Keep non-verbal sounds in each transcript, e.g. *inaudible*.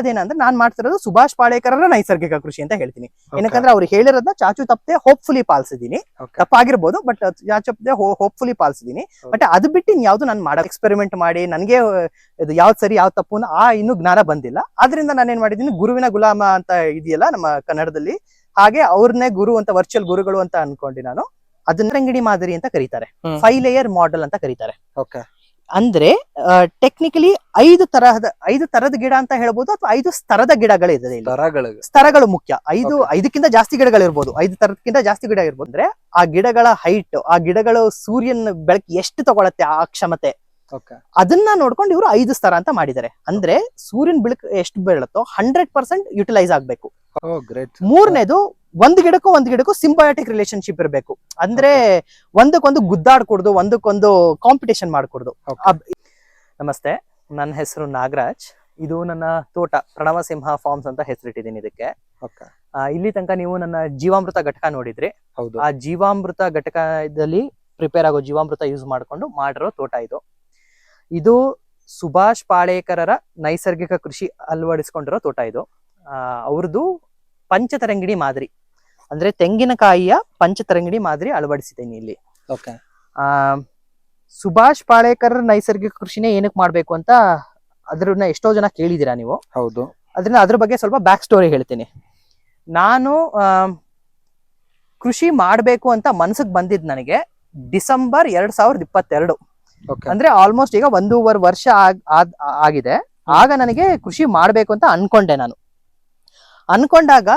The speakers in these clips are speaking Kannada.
ಅದೇನಂದ್ರೆ ನಾನ್ ಮಾಡ್ತಿರೋದು ಸುಭಾಷ್ ಪಾಳೇಕರರ ನೈಸರ್ಗಿಕ ಕೃಷಿ ಅಂತ ಹೇಳ್ತೀನಿ. ಏನಕ್ಕಂದ್ರೆ ಅವ್ರು ಹೇಳಿರೋದನ್ನ ಚಾಚು ತಪ್ಪದೆ ಹೋಪ್ಫುಲಿ ಪಾಲಿಸಿದೀನಿ. ತಪ್ಪಾಗಿರ್ಬೋದು ಬಟ್ ಚಾಚು ತಪ್ಪದೆ ಹೋಪ್ಫುಲಿ ಪಾಲಿಸಿದೀನಿ ಬಟ್ ಅದು ಬಿಟ್ಟು ಯಾವ್ದು ನಾನು ಮಾಡೋ ಎಕ್ಸ್ಪೆರಿಮೆಂಟ್ ಮಾಡಿ ನನಗೆ ಇದು ಯಾವ್ದು ಸರಿ ಯಾವ್ದು ತಪ್ಪು ಆ ಇನ್ನೂ ಜ್ಞಾನ ಬಂದಿಲ್ಲ. ಆದ್ರಿಂದ ನಾನು ಏನ್ ಮಾಡಿದೀನಿ ಗುರುವಿನ ಗುಲಾಮ ಅಂತ ಇದೆಯಲ್ಲ ನಮ್ಮ ಕನ್ನಡದಲ್ಲಿ ಹಾಗೆ ಅವ್ರನ್ನೇ ಗುರು ಅಂತ ವರ್ಚುವಲ್ ಗುರುಗಳು ಅಂತ ಅನ್ಕೊಂಡಿ ನಾನು. ಅದನ್ನ ರಂಗಿಣಿ ಮಾದರಿ ಅಂತ ಕರೀತಾರೆ. ಫೈವ್ ಲೇಯರ್ ಮಾಡೆಲ್ ಅಂತ ಕರೀತಾರೆ. ಓಕೆ ಅಂದ್ರೆ ಟೆಕ್ನಿಕಲಿ ಐದು ತರಹದ ಐದು ತರದ ಗಿಡ ಅಂತ ಹೇಳ್ಬೋದು ಅಥವಾ ಐದು ಸ್ತರದ ಗಿಡಗಳಿದೆ ಸ್ತರಗಳು ಮುಖ್ಯ. ಐದು ಐದಕ್ಕಿಂತ ಜಾಸ್ತಿ ಗಿಡಗಳಿರ್ಬೋದು. ಐದು ತರದಕ್ಕಿಂತ ಜಾಸ್ತಿ ಗಿಡ ಇರ್ಬೋದು. ಅಂದ್ರೆ ಆ ಗಿಡಗಳ ಹೈಟ್ ಆ ಗಿಡಗಳು ಸೂರ್ಯನ ಬೆಳಕು ಎಷ್ಟು ತಗೊಳತ್ತೆ ಆ ಕ್ಷಮತೆ. ಅದನ್ನ ನೋಡ್ಕೊಂಡು ಇವರು ಐದು ಸ್ತರ ಅಂತ ಮಾಡಿದ್ದಾರೆ. ಅಂದ್ರೆ ಸೂರ್ಯನ ಬೆಳಕು ಎಷ್ಟು ಬೀಳುತ್ತೋ ಹಂಡ್ರೆಡ್ ಪರ್ಸೆಂಟ್ ಯುಟಿಲೈಸ್ ಆಗ್ಬೇಕು. ಮೂರನೇದು ಒಂದ್ ಗಿಡಕ್ಕೂ ಒಂದ್ ಗಿಡಕ್ಕೂ ಸಿಂಬಯೋಟಿಕ್ ರಿಲೇಶನ್ಶಿಪ್ ಇರಬೇಕು. ಅಂದ್ರೆ ಒಂದಕ್ಕೊಂದು ಗುದ್ದಾಡ್ಕೊಡ್ದು ಒಂದಕ್ಕೊಂದು ಕಾಂಪಿಟೇಷನ್ ಮಾಡ್ಕೊಡ್ದು. ನಮಸ್ತೆ ನನ್ನ ಹೆಸರು ನಾಗರಾಜ್. ಇದು ನನ್ನ ತೋಟ ಪ್ರಣವ ಸಿಂಹ ಫಾರ್ಮ್ಸ್ ಅಂತ ಹೆಸರಿಟ್ಟಿದ್ದೀನಿ ಇದಕ್ಕೆ. ಇಲ್ಲಿ ತನಕ ನೀವು ನನ್ನ ಜೀವಾಮೃತ ಘಟಕ ನೋಡಿದ್ರಿ. ಹೌದು. ಆ ಜೀವಾಮೃತ ಘಟಕದಲ್ಲಿ ಪ್ರಿಪೇರ್ ಆಗೋ ಜೀವಾಮೃತ ಯೂಸ್ ಮಾಡ್ಕೊಂಡು ಮಾಡಿರೋ ತೋಟ ಇದು. ಇದು ಸುಭಾಷ್ ಪಾಳೇಕರರ ನೈಸರ್ಗಿಕ ಕೃಷಿ ಅಳವಡಿಸ್ಕೊಂಡಿರೋ ತೋಟ ಇದು. ಅವ್ರದ್ದು ಪಂಚತರಂಗಿಣಿ ಮಾದರಿ. ಅಂದ್ರೆ ತೆಂಗಿನಕಾಯಿಯ ಪಂಚತರಂಗಿಡಿ ಮಾದರಿ ಅಳವಡಿಸಿದ್ದೀನಿ ಇಲ್ಲಿ. ಓಕೆ. ಆ ಸುಭಾಷ್ ಪಾಳೇಕರ್ ನೈಸರ್ಗಿಕ ಕೃಷಿನೇ ಏನಕ್ಕೆ ಮಾಡ್ಬೇಕು ಅಂತ ಅದ್ರನ್ನ ಎಷ್ಟೋ ಜನ ಕೇಳಿದಿರಾ ನೀವು? ಹೌದು. ಅದ್ರಿಂದ ಅದ್ರ ಬಗ್ಗೆ ಸ್ವಲ್ಪ ಬ್ಯಾಕ್ ಸ್ಟೋರಿ ಹೇಳ್ತೀನಿ. ನಾನು ಆ, ಕೃಷಿ ಮಾಡಬೇಕು ಅಂತ ಮನ್ಸಿಗೆ ಬಂದಿದ್ ನನಗೆ ಡಿಸೆಂಬರ್ ಎರಡ್ ಸಾವಿರದ ಇಪ್ಪತ್ತೆರಡು. ಓಕೆ. ಅಂದ್ರೆ ಆಲ್ಮೋಸ್ಟ್ ಈಗ ಒಂದೂವರೆ ವರ್ಷ ಆಗಿದೆ. ಆಗ ನನಗೆ ಕೃಷಿ ಮಾಡ್ಬೇಕು ಅಂತ ಅನ್ಕೊಂಡೆ ನಾನು. ಅನ್ಕೊಂಡಾಗ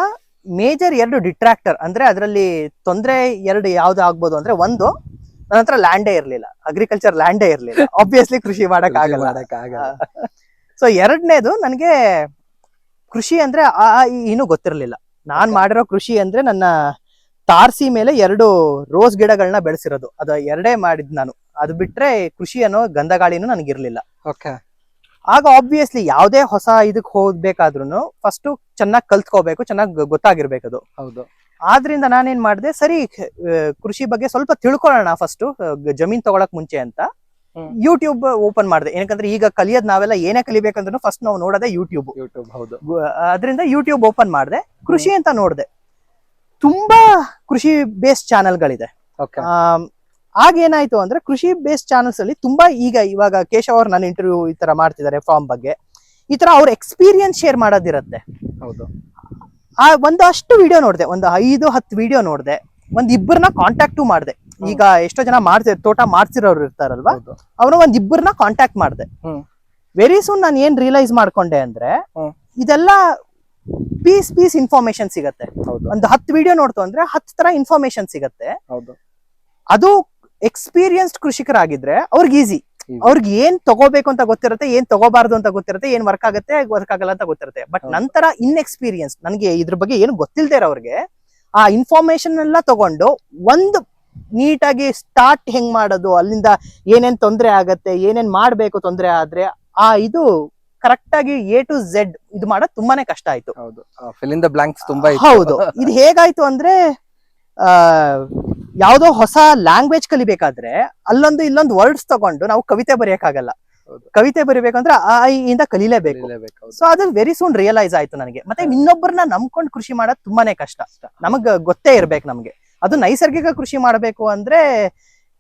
ಮೇಜರ್ ಎರಡು ಡಿಟ್ರಾಕ್ಟರ್ ಅಂದ್ರೆ ಅದರಲ್ಲಿ ತೊಂದ್ರೆ ಎರಡು ಯಾವ್ದು ಆಗ್ಬೋದು ಅಂದ್ರೆ ಒಂದು ನನ್ನ ಹತ್ರ ಲ್ಯಾಂಡೇ ಇರ್ಲಿಲ್ಲ ಅಗ್ರಿಕಲ್ಚರ್ ಲ್ಯಾಂಡೇ ಇರ್ಲಿಲ್ಲ. *laughs* ಆಬ್ವಿಯಸ್ಲಿ ಕೃಷಿ ಮಾಡಕ್ ಆಗಲ್ಲ. ಸೊ ಎರಡನೇದು ನನಗೆ ಕೃಷಿ ಅಂದ್ರೆ ಆ ಇನ್ನು ಗೊತ್ತಿರಲಿಲ್ಲ. ನಾನ್ ಮಾಡಿರೋ ಕೃಷಿ ಅಂದ್ರೆ ನನ್ನ ತಾರಸಿ ಮೇಲೆ ಎರಡು ರೋಸ್ ಗಿಡಗಳನ್ನ ಬೆಳೆಸಿರೋದು. ಅದು ಎರಡೇ ಮಾಡಿದ್ ನಾನು. ಅದು ಬಿಟ್ರೆ ಕೃಷಿ ಅನ್ನೋ ಗಂಧಗಾಳಿನೂ ನನಗಿರ್ಲಿಲ್ಲ. ಓಕೆ ಆಗ ಆಬ್ವಿಯಸ್ಲಿ ಯಾವುದೇ ಹೊಸ ಇದಕ್ ಹೋಗ್ಬೇಕಾದ್ರೂ ಫಸ್ಟ್ ಚೆನ್ನಾಗಿ ಕಲ್ತ್ಕೋಬೇಕು ಚೆನ್ನಾಗಿ ಗೊತ್ತಾಗಿರ್ಬೇಕು ಅದು ಹೌದು. ಆದ್ರಿಂದ ನಾನೇನ್ ಮಾಡಿದೆ ಸರಿ ಕೃಷಿ ಬಗ್ಗೆ ಸ್ವಲ್ಪ ತಿಳ್ಕೊಳ್ಳೋಣ ಫಸ್ಟ್ ಜಮೀನ್ ತಗೊಳಕ್ ಮುಂಚೆ ಅಂತ. ಯೂಟ್ಯೂಬ್ ಓಪನ್ ಮಾಡಿದೆ. ಏನಕಂದ್ರೆ ಈಗ ಕಲಿಯೋದ್ ನಾವೆಲ್ಲ ಏನೇ ಕಲಿಬೇಕಂದ್ರೂ ಫಸ್ಟ್ ನಾವು ನೋಡೋದೇ ಯೂಟ್ಯೂಬ್ ಯೂಟ್ಯೂಬ್ ಹೌದು. ಅದರಿಂದ ಯೂಟ್ಯೂಬ್ ಓಪನ್ ಮಾಡಿದೆ. ಕೃಷಿ ಅಂತ ನೋಡಿದೆ. ತುಂಬಾ ಕೃಷಿ ಬೇಸ್ಡ್ ಚಾನೆಲ್ಗಳಿದೆ ಆಗ ಏನಾಯ್ತು ಅಂದ್ರೆ ಕೃಷಿ ಬೇಸ್ ಚಾನಲ್ಸ್ ಅಲ್ಲಿ ತುಂಬಾ ಈಗ ಇವಾಗ ಕೇಶವ್ ಅವ್ರು ನನ್ನ ಇಂಟರ್ವ್ಯೂ ಈ ತರ ಮಾಡ್ತಿದ್ದಾರೆ ಫಾರ್ಮ್ ಬಗ್ಗೆ. ಈ ತರ ಅವ್ರ ಎಕ್ಸ್ಪೀರಿಯನ್ಸ್ ಶೇರ್ ಮಾಡೋದಿರತ್ತೆ. ಹೌದು. ಆ ಒಂದಷ್ಟು ವಿಡಿಯೋ ನೋಡಿದೆ ಒಂದು ಐದು ಹತ್ತು ವಿಡಿಯೋ ನೋಡಿದೆ. ಒಂದ್ ಇಬ್ಬರನ್ನ ಕಾಂಟ್ಯಾಕ್ಟು ಮಾಡಿದೆ. ಈಗ ಎಷ್ಟೋ ಜನ ಮಾಡ್ತಿರ್ ತೋಟ ಮಾಡ್ತಿರೋರು ಇರ್ತಾರಲ್ವಾ? ಅವ್ರ ಒಂದ್ ಇಬ್ಬರನ್ನ ಕಾಂಟ್ಯಾಕ್ಟ್ ಮಾಡಿದೆ. ವೆರಿ ಸೂನ್ ನಾನು ಏನ್ ರಿಯಲೈಸ್ ಮಾಡ್ಕೊಂಡೆ ಅಂದ್ರೆ ಇದೆಲ್ಲ ಪೀಸ್ ಪೀಸ್ ಇನ್ಫಾರ್ಮೇಶನ್ ಸಿಗತ್ತೆ. ಹೌದು. ಒಂದು ಹತ್ತು ವಿಡಿಯೋ ನೋಡ್ತು ಅಂದ್ರೆ ಹತ್ತು ತರ ಇನ್ಫಾರ್ಮೇಶನ್ ಸಿಗತ್ತೆ. ಹೌದು. ಅದು ಎಕ್ಸ್ಪೀರಿಯನ್ಸ್ಡ್ ಕೃಷಿಕರಾಗಿದ್ರೆ ಅವ್ರಿಗೆ ಈಸಿ. ಅವ್ರಿಗೆ ಏನ್ ತಗೋಬೇಕು ಅಂತ ಗೊತ್ತಿರುತ್ತೆ ಏನ್ ತಗೋಬಾರ್ದು ಅಂತ ಗೊತ್ತಿರುತ್ತೆ ಏನ್ ವರ್ಕ್ ಆಗುತ್ತೆ ವರ್ಕ್ ಆಗಲ್ಲ ಅಂತ ಗೊತ್ತಿರುತ್ತೆ. ಬಟ್ ನಂತರ ನಂತರ ಇನ್ಎಕ್ಸ್ಪೀರಿಯನ್ಸ್ ನನಗೆ ಇದ್ರ ಬಗ್ಗೆ ಏನು ಗೊತ್ತಿಲ್ದೇ ಅವ್ರಿಗೆ ಆ ಇನ್ಫಾರ್ಮೇಶನ್ ಎಲ್ಲ ತಗೊಂಡು ಒಂದು ನೀಟಾಗಿ ಸ್ಟಾರ್ಟ್ ಹೆಂಗ್ ಮಾಡೋದು ಅಲ್ಲಿಂದ ಏನೇನ್ ತೊಂದರೆ ಆಗತ್ತೆ ಏನೇನ್ ಮಾಡ್ಬೇಕು ತೊಂದರೆ ಆದ್ರೆ ಆ ಇದು ಕರೆಕ್ಟ್ ಆಗಿ ಎ ಟು ಝೆಡ್ ಇದು ಮಾಡೋದು ತುಂಬಾನೇ ಕಷ್ಟ ಆಯ್ತು. ಹೌದು. ಇನ್ ಬ್ಲಾಂಕ್ಸ್ ತುಂಬಾ. ಹೌದು. ಇದು ಹೇಗಾಯ್ತು ಅಂದ್ರೆ ಆ ಯಾವ್ದೋ ಹೊಸ ಲ್ಯಾಂಗ್ವೇಜ್ ಕಲಿಬೇಕಾದ್ರೆ ಅಲ್ಲೊಂದು ಇಲ್ಲೊಂದು ವರ್ಡ್ಸ್ ತಗೊಂಡು ನಾವು ಕವಿತೆ ಬರೆಯಕ್ಕಾಗಲ್ಲ. ಕವಿತೆ ಬರಿಬೇಕಂದ್ರೆ ಆ ಆ, ಇಂದ ಕಲೀಲೇಬೇಕು. ಸೊ ಅದು ವೆರಿ ಸೂನ್ ರಿಯಲೈಸ್ ಆಯ್ತು ನನಗೆ. ಮತ್ತೆ ಇನ್ನೊಬ್ಬರನ್ನ ನಂಬ್ಕೊಂಡು ಕೃಷಿ ಮಾಡೋದು ತುಂಬಾನೇ ಕಷ್ಟ. ನಮಗ್ ಗೊತ್ತೇ ಇರ್ಬೇಕು ನಮ್ಗೆ. ಅದು ನೈಸರ್ಗಿಕ ಕೃಷಿ ಮಾಡಬೇಕು ಅಂದ್ರೆ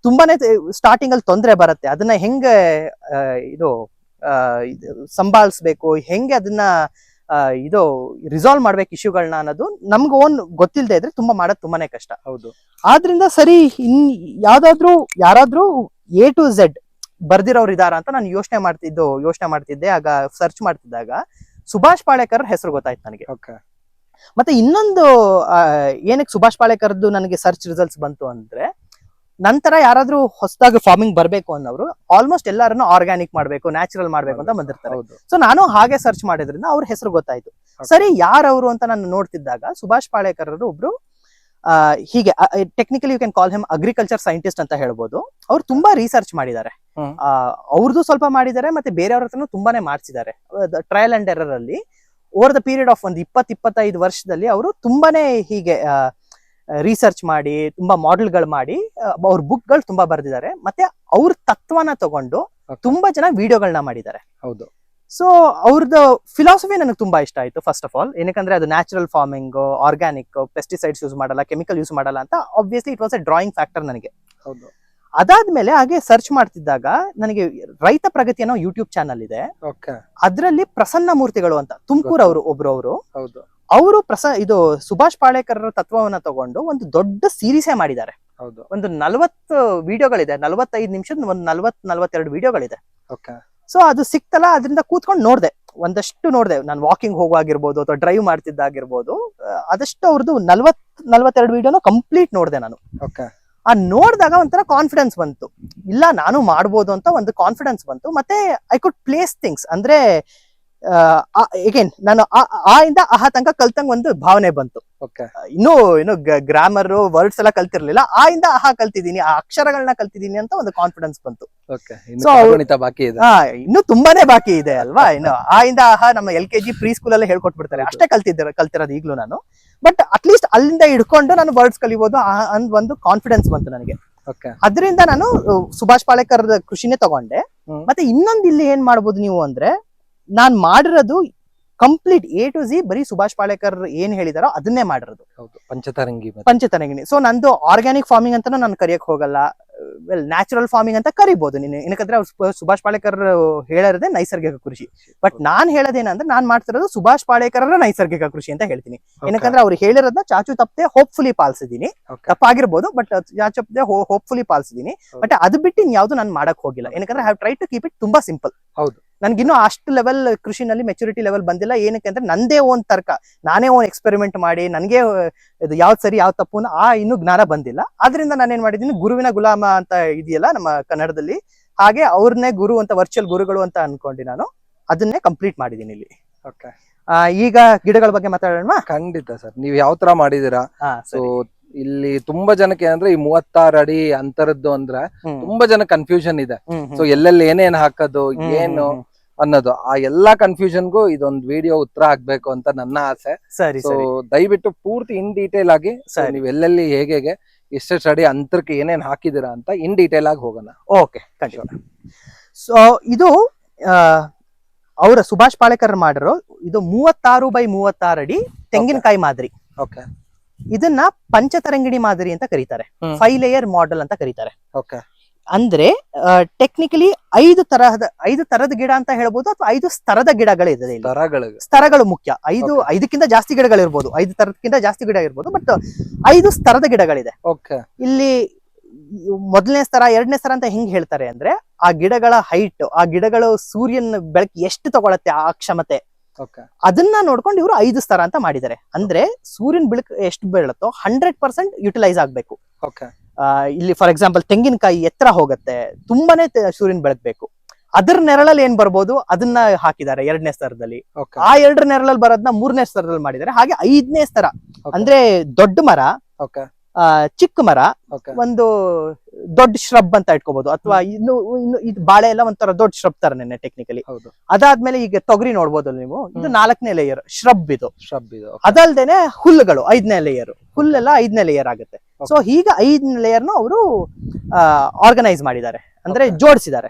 ತುಂಬಾನೇ ಸ್ಟಾರ್ಟಿಂಗ್ ಅಲ್ಲಿ ತೊಂದ್ರೆ ಬರುತ್ತೆ. ಅದನ್ನ ಹೆಂಗೆ ಇದು ಸಂಭಾಳಿಸ್ಬೇಕು? ಹೆಂಗೆ ಅದನ್ನ ಇದು ರಿಸಾಲ್ವ್ ಮಾಡ್ಬೇಕು ಇಶ್ಯೂಗಳನ್ನ ಅನ್ನೋದು ನಮ್ಗೆ ಓನ್ ಗೊತ್ತಿಲ್ಲದೆ ಇದ್ರೆ ತುಂಬಾ ಮಾಡೋದು ತುಂಬಾನೇ ಕಷ್ಟ. ಹೌದು. ಆದ್ರಿಂದ ಸರಿ ಇನ್ ಯಾವ್ದಾದ್ರು ಯಾರಾದ್ರೂ ಎ ಟು ಝೆಡ್ ಬರ್ದಿರೋರು ಇದಾರ ಅಂತ ನಾನು ಯೋಚನೆ ಮಾಡ್ತಿದ್ದು ಯೋಚನೆ ಮಾಡ್ತಿದ್ದೆ ಆಗ ಸರ್ಚ್ ಮಾಡ್ತಿದ್ದಾಗ ಸುಭಾಷ್ ಪಾಳೇಕರ್ ಹೆಸರು ಗೊತ್ತಾಯ್ತು ನನಗೆ. ಓಕೆ. ಮತ್ತೆ ಇನ್ನೊಂದು ಏನಕ್ಕೆ ಸುಭಾಷ್ ಪಾಳೇಕರ್ದು ನನಗೆ ಸರ್ಚ್ ರಿಸಲ್ಟ್ಸ್ ಬಂತು ಅಂದ್ರೆ ನಂತರ ಯಾರಾದ್ರೂ ಹೊಸದಾಗಿ ಫಾರ್ಮಿಂಗ್ ಬರಬೇಕು ಅನ್ನೋರು ಆಲ್ಮೋಸ್ಟ್ ಎಲ್ಲರನ್ನು ಆರ್ಗ್ಯಾನಿಕ್ ಮಾಡಬೇಕು ನ್ಯಾಚುರಲ್ ಮಾಡ್ಬೇಕು ಅಂತ ಬಂದಿರ್ತಾರೆ. ಸೊ ನಾನು ಹಾಗೆ ಸರ್ಚ್ ಮಾಡಿದ್ರಿಂದ ಅವ್ರ ಹೆಸರು ಗೊತ್ತಾಯ್ತು. ಸರಿ ಯಾರವರು ಅಂತ ನಾನು ನೋಡ್ತಿದ್ದಾಗ ಸುಭಾಷ್ ಪಾಳೇಕರ್ ಅವರು ಒಬ್ರು ಹೀಗೆ technically you can call him agriculture scientist ಅಂತ ಹೇಳ್ಬೋದು. ಅವ್ರು ತುಂಬಾ ರಿಸರ್ಚ್ ಮಾಡಿದ್ದಾರೆ. ಅವ್ರದ್ದು ಸ್ವಲ್ಪ ಮಾಡಿದ್ದಾರೆ ಮತ್ತೆ ಬೇರೆಯವ್ರ ಹತ್ರನೂ ತುಂಬಾನೇ ಮಾಡಿಸಿದ್ದಾರೆ. ಟ್ರಯಲ್ ಅಂಡ್ ಎರರ್ ಅಲ್ಲಿ ಓವರ್ ದ ಪೀರಿಯಡ್ ಆಫ್ ಒಂದು ಇಪ್ಪತ್ ಇಪ್ಪತ್ತೈದು ವರ್ಷದಲ್ಲಿ ಅವರು ತುಂಬಾನೇ ಹೀಗೆ ರಿಸರ್ಚ್ ಮಾಡಿ ತುಂಬಾ ಮಾಡೆಲ್ಗಳು ಮಾಡಿ ಆ, ಅವ್ರ ಬುಕ್ಗಳು ತುಂಬಾ ಬರೆದಿದ್ದಾರೆ. ಮತ್ತೆ ಅವ್ರ ತತ್ವನ ತಗೊಂಡು ತುಂಬಾ ಜನ ವಿಡಿಯೋಗಳನ್ನ ಮಾಡಿದ್ದಾರೆ. ಹೌದು. ಸೊ ಅವ್ರದ್ದು ಫಿಲಾಸಫಿ ನನಗೆ ತುಂಬಾ ಇಷ್ಟ ಆಯ್ತು ಫಸ್ಟ್ ಆಫ್ ಆಲ್ ಏನಕ್ಕಂದ್ರೆ ಅದು natural farming organic pesticides use ಮಾಡಲ್ಲ ಕೆಮಿಕಲ್ ಯೂಸ್ ಮಾಡಲ್ಲ ಅಂತ obviously it was a drawing factor ನನಗೆ. ಹೌದು. ಅದಾದ್ಮೇಲೆ ಹಾಗೆ ಸರ್ಚ್ ಮಾಡ್ತಿದ್ದಾಗ ನನಗೆ ರೈತ ಪ್ರಗತಿ ಅನ್ನೋ ಯೂಟ್ಯೂಬ್ ಚಾನಲ್ ಇದೆ. ಅದರಲ್ಲಿ ಪ್ರಸನ್ನ ಮೂರ್ತಿಗಳು ಅಂತ ತುಮಕೂರು ಅವರು ಒಬ್ರು ಅವರು. ಹೌದು. ಅವರು ಪ್ರಸ ಇದು ಸುಭಾಷ್ ಪಾಳೇಕರ್ ತತ್ವವನ್ನ ತಗೊಂಡು ಒಂದು ದೊಡ್ಡ ಸೀರೀಸೇ ಮಾಡಿದ್ದಾರೆ. ಹೌದು. ಒಂದು ನಲವತ್ತು ವಿಡಿಯೋಗಳಿದೆ ನಲವತ್ತೈದು ನಿಮಿಷದ ಒಂದು ನಲ್ವತ್ ನಲವತ್ತೆರಡು ವಿಡಿಯೋಗಳಿದೆ. ಓಕೆ. ಸೊ ಅದು ಸಿಕ್ತಲ್ಲ ಅದರಿಂದ ಕೂತ್ಕೊಂಡು ನೋಡ್ದೆ. ಒಂದಷ್ಟು ನೋಡ್ದೆ. ನಾನು ವಾಕಿಂಗ್ ಹೋಗುವಾಗಿರ್ಬೋದು ಅಥವಾ ಡ್ರೈವ್ ಮಾಡ್ತಿದ್ದಾಗಿರ್ಬೋದು ಅದಷ್ಟು ಅವ್ರದ್ದು ನಲ್ವತ್ ನಲ್ವತ್ತೆರಡು ವಿಡಿಯೋನ ಕಂಪ್ಲೀಟ್ ನೋಡ್ದೆ ನಾನು. ಓಕೆ. ಆ ನೋಡಿದಾಗ ಒಂಥರ ಕಾನ್ಫಿಡೆನ್ಸ್ ಬಂತು. ಇಲ್ಲ ನಾನು ಮಾಡ್ಬೋದು ಅಂತ ಒಂದು ಕಾನ್ಫಿಡೆನ್ಸ್ ಬಂತು. ಮತ್ತೆ ಐ ಕುಡ್ ಪ್ಲೇಸ್ ಥಿಂಗ್ಸ್ ಅಂದ್ರೆ ಎಗೇನ್ ನಾನು ಆ ಇಂದ ಅಹ ತನಕ ಕಲ್ತಂಗ್ ಒಂದು ಭಾವನೆ ಬಂತು. ಇನ್ನು ಇನ್ನೂ ಏನು ಗ್ರಾಮರ್ ವರ್ಡ್ಸ್ ಎಲ್ಲ ಕಲ್ತಿರ್ಲಿಲ್ಲ. ಆ ಇಂದ ಅಹ ಕಲ್ತಿದ್ದೀನಿ ಆ ಅಕ್ಷರಗಳನ್ನ ಕಲ್ತಿದ್ದೀನಿ ಅಂತ ಒಂದು ಕಾನ್ಫಿಡೆನ್ಸ್ ಬಂತು. ಬಾಕಿ ಇದೆ. ಇನ್ನು ತುಂಬಾನೇ ಬಾಕಿ ಇದೆ ಅಲ್ವಾ? ಇನ್ನು ಆ ಇಂದ ಅಹ ನಮ್ಮ L K G pre school ಅಲ್ಲೇ ಹೇಳ್ಕೊಟ್ಬಿಡ್ತಾರೆ. ಅಷ್ಟೇ ಕಲ್ತಿದ್ದೆ ಕಲ್ತಿರೋದು ಈಗ್ಲೂ ನಾನು. ಬಟ್ ಅಟ್ಲೀಸ್ಟ್ ಅಲ್ಲಿಂದ ಹಿಡ್ಕೊಂಡು ನಾನು ವರ್ಡ್ಸ್ ಕಲಿಬಹುದು ಅಂದ್ ಒಂದು ಕಾನ್ಫಿಡೆನ್ಸ್ ಬಂತು ನನಗೆ. ಅದರಿಂದ ನಾನು ಸುಭಾಷ್ ಪಾಳೇಕರ್ ಕೃಷಿನೇ ತಗೊಂಡೆ. ಮತ್ತೆ ಇನ್ನೊಂದ್ ಇಲ್ಲಿ ಏನ್ ಮಾಡ್ಬೋದು ನೀವು ಅಂದ್ರೆ ನಾನ್ ಮಾಡಿರೋದು ಕಂಪ್ಲೀಟ್ ಎ ಟು ಜಿ ಬರೀ ಸುಭಾಷ್ ಪಾಳೇಕರ್ ಏನ್ ಹೇಳಿದಾರೋ ಅದನ್ನೇ ಮಾಡಿರೋದು. ಹೌದು ಪಂಚತರಂಗಿ ಪಂಚತರಂಗಿಣಿ ಸೊ ನಂದು ಆರ್ಗ್ಯಾನಿಕ್ ಫಾರ್ಮಿಂಗ್ ಅಂತ ನಾನು ಕರಿಯಕ್ ಹೋಗಲ್ಲ. ವೆಲ್ ನ್ಯಾಚುರಲ್ ಫಾರ್ಮಿಂಗ್ ಅಂತ ಕರಿಬಹುದು ನೀನು. ಏನಕ್ಕಂದ್ರೆ ಅವ್ರು ಸುಭಾಷ್ ಪಾಳೇಕರ್ ಹೇಳೋದೇ ನೈಸರ್ಗಿಕ ಕೃಷಿ. ಬಟ್ ನಾನ್ ಹೇಳೋದೇನಂದ್ರೆ ನಾನ್ ಮಾಡ್ತಿರೋದು ಸುಭಾಷ್ ಪಾಳೇಕರರ ನೈಸರ್ಗಿಕ ಕೃಷಿ ಅಂತ ಹೇಳ್ತೀನಿ. ಏನಕ್ಕಂದ್ರೆ ಅವ್ರು ಹೇಳಿರೋದನ್ನ ಚಾಚು ತಪ್ಪದೆ ಹೋಪ್ಫುಲಿ ಪಾಲಿಸಿದೀನಿ. ತಪ್ಪಾಗಿರ್ಬೋದು ಬಟ್ ಚಾಚು ತಪ್ಪದೆ ಹೋಪ್ಫುಲಿ ಪಾಲಿಸಿದೀನಿ. ಬಟ್ ಅದು ಬಿಟ್ಟು ಇನ್ಯಾವುದು ನಾನು ಮಾಡಕ್ ಹೋಗಿಲ್ಲ. ಏನಕ್ಕಂದ್ರೆ have try to keep it ತುಂಬಾ ಸಿಂಪಲ್ ಹೌದು. ನನ್ಗಿನ್ನೂ ಅಷ್ಟು ಲೆವೆಲ್ ಕೃಷಿನಲ್ಲಿ ಮೆಚುರಿಟಿ ಲೆವೆಲ್ ಬಂದಿಲ್ಲ. ಏನಕ್ಕೆ ಅಂದ್ರೆ ನಂದೇ ಓನ್ ತರ್ಕ. ನಾನೇ ಓನ್ ಎಕ್ಸ್ಪೆರಿಮೆಂಟ್ ಮಾಡಿ ನನಗೆ ಇದು ಯಾವ್ದು ಸರಿ ಯಾವ್ದು ತಪ್ಪು ಆ ಇನ್ನೂ ಜ್ಞಾನ ಬಂದಿಲ್ಲ. ಆದ್ರಿಂದ ನಾನೇನ್ ಮಾಡಿದೀನಿ ಗುರುವಿನ ಗುಲಾಮ ಅಂತ ಇದೆಯಲ್ಲ ನಮ್ಮ ಕನ್ನಡದಲ್ಲಿ ಹಾಗೆ ಅವ್ರನ್ನೇ ಗುರು ಅಂತ ವರ್ಚುವಲ್ ಗುರುಗಳು ಅಂತ ಅನ್ಕೊಂಡಿ ನಾನು. ಅದನ್ನೇ ಕಂಪ್ಲೀಟ್ ಮಾಡಿದೀನಿ ಇಲ್ಲಿ. ಓಕೆ ಈಗ ಗಿಡಗಳ ಬಗ್ಗೆ ಮಾತಾಡೋಣ ಖಂಡಿತ ಸರ್. ನೀವ್ ಯಾವ ತರ ಮಾಡಿದೀರಾ ಸೊ ಇಲ್ಲಿ ತುಂಬಾ ಜನಕ್ಕೆ ಏನಂದ್ರೆ ಈ ಮೂವತ್ತಾರು ಅಡಿ ಅಂತರದ್ದು ಅಂದ್ರೆ ತುಂಬಾ ಜನ ಕನ್ಫ್ಯೂಷನ್ ಇದೆ. ಸೊ ಎಲ್ಲೆಲ್ಲಿ ಏನೇನ್ ಹಾಕೋದು ಏನು. ಅನ್ನೋದು. ಆ ಎಲ್ಲಾ ಕನ್ಫ್ಯೂಷನ್ಗೂ ಇದೊಂದು ವಿಡಿಯೋ ಉತ್ತರ ಆಗ್ಬೇಕು ಅಂತ ನನ್ನ ಆಸೆ. ಸರಿ ಸೊ ದಯವಿಟ್ಟು ಪೂರ್ತಿ ಇನ್ ಡೀಟೇಲ್ ಆಗಿ ನೀವು ಎಲ್ಲೆಲ್ಲಿ ಹೇಗೆ ಎಷ್ಟೆಷ್ಟು ಅಡಿ ಅಂತರಕ್ಕೆ ಏನೇನ್ ಹಾಕಿದಿರಾ ಅಂತ ಇನ್ ಡೀಟೇಲ್ ಆಗಿ ಹೋಗೋಣ. ಓಕೆ ಸೊ ಇದು ಅವರ ಸುಭಾಷ್ ಪಾಳೇಕರ್ ಮಾಡಿರೋ ಇದು ಮೂವತ್ತಾರು ಬೈ ಮೂವತ್ತಾರು ಅಡಿ ತೆಂಗಿನಕಾಯಿ ಮಾದರಿ. ಓಕೆ ಇದನ್ನ ಪಂಚತರಂಗಿಣಿ ಮಾದರಿ ಅಂತ ಕರೀತಾರೆ. ಫೈವ್ ಲೇಯರ್ ಮಾಡೆಲ್ ಅಂತ ಕರೀತಾರೆ. ಅಂದ್ರೆ ಟೆಕ್ನಿಕಲಿ ಐದು ತರಹದ ಐದು ತರದ ಗಿಡ ಅಂತ ಹೇಳ್ಬೋದು ಅಥವಾ ಐದು ಸ್ತರದ ಗಿಡಗಳಿದೆ ಸ್ತರಗಳು ಮುಖ್ಯ. ಐದು. ಐದಕ್ಕಿಂತ ಜಾಸ್ತಿ ಗಿಡಗಳಿರ್ಬೋದು ಐದು ತರದಕ್ಕಿಂತ ಜಾಸ್ತಿ ಗಿಡ ಇರ್ಬೋದು. ಬಟ್ ಐದು ಸ್ತರದ ಗಿಡಗಳಿದೆ. ಇಲ್ಲಿ ಮೊದಲನೇ ಸ್ತರ ಎರಡನೇ ಸ್ತರ ಅಂತ ಹೆಂಗ್ ಹೇಳ್ತಾರೆ ಅಂದ್ರೆ ಆ ಗಿಡಗಳ ಹೈಟ್ ಆ ಗಿಡಗಳು ಸೂರ್ಯನ ಬೆಳಕು ಎಷ್ಟು ತಗೊಳತ್ತೆ ಆ ಕ್ಷಮತೆ? ಅದನ್ನ ನೋಡ್ಕೊಂಡು ಇವರು ಐದು ಸ್ತರ ಅಂತ ಮಾಡಿದ್ದಾರೆ. ಅಂದ್ರೆ ಸೂರ್ಯನ ಬೆಳಕು ಎಷ್ಟು ಬೀಳುತ್ತೋ ಹಂಡ್ರೆಡ್ ಪರ್ಸೆಂಟ್ ಯುಟಿಲೈಸ್ ಆಗ್ಬೇಕು. ಇಲ್ಲಿ ಫಾರ್ ಎಕ್ಸಾಂಪಲ್ ತೆಂಗಿನಕಾಯಿ ಎತ್ತರ ಹೋಗುತ್ತೆ ತುಂಬಾನೇ ಸೂರ್ಯನ ಬೆಳಕು ಬೇಕು ಅದ್ರ ನೆರಳಲ್ಲಿ ಏನ್ ಬರ್ಬೋದು? ಅದನ್ನ ಹಾಕಿದ್ದಾರೆ ಎರಡನೇ ಸ್ತರದಲ್ಲಿ ಆ ಎರಡರ ನೆರಳಲ್ಲಿ ಬರೋದನ್ನ ಮೂರನೇ ಸ್ತರದಲ್ಲಿ ಮಾಡಿದ್ದಾರೆ. ಹಾಗೆ ಐದನೇ ಸ್ತರ ಅಂದ್ರೆ ದೊಡ್ಡ ಮರ. ಚಿಕ್ಕ ಮರ ಒಂದು ದೊಡ್ಡ ಶ್ರಬ್ ಅಂತ ಇಟ್ಕೋಬಹುದು ಅಥವಾ ಇನ್ನು ಇನ್ನು ಇದು ಬಾಳೆ ಎಲ್ಲ ಒಂಥರ ದೊಡ್ಡ ಶ್ರಬ್ ತರ ತರನೇ ಟೆಕ್ನಿಕಲಿ ಹೌದು. ಅದಾದ್ಮೇಲೆ ಈಗ ತೊಗರಿ ನೋಡ್ಬೋದು ನೀವು. ಇದು. ನಾಲ್ಕನೇ ಲೇಯರ್ ಶ್ರಬ್ ಇದು. ಶ್ರಬ್ ಇದು ಅದಲ್ದೇನೆ ಹುಲ್ಲುಗಳು ಐದನೇ ಲೇಯರ್ ಹುಲ್ಲೆಲ್ಲ ಐದನೇ ಲೇಯರ್ ಆಗುತ್ತೆ. ಸೊ ಈಗ ಐದನೇ ಲೇಯರ್ನ ಅವರು ಆರ್ಗನೈಸ್ ಮಾಡಿದ್ದಾರೆ. ಅಂದ್ರೆ. ಜೋಡಿಸಿದ್ದಾರೆ.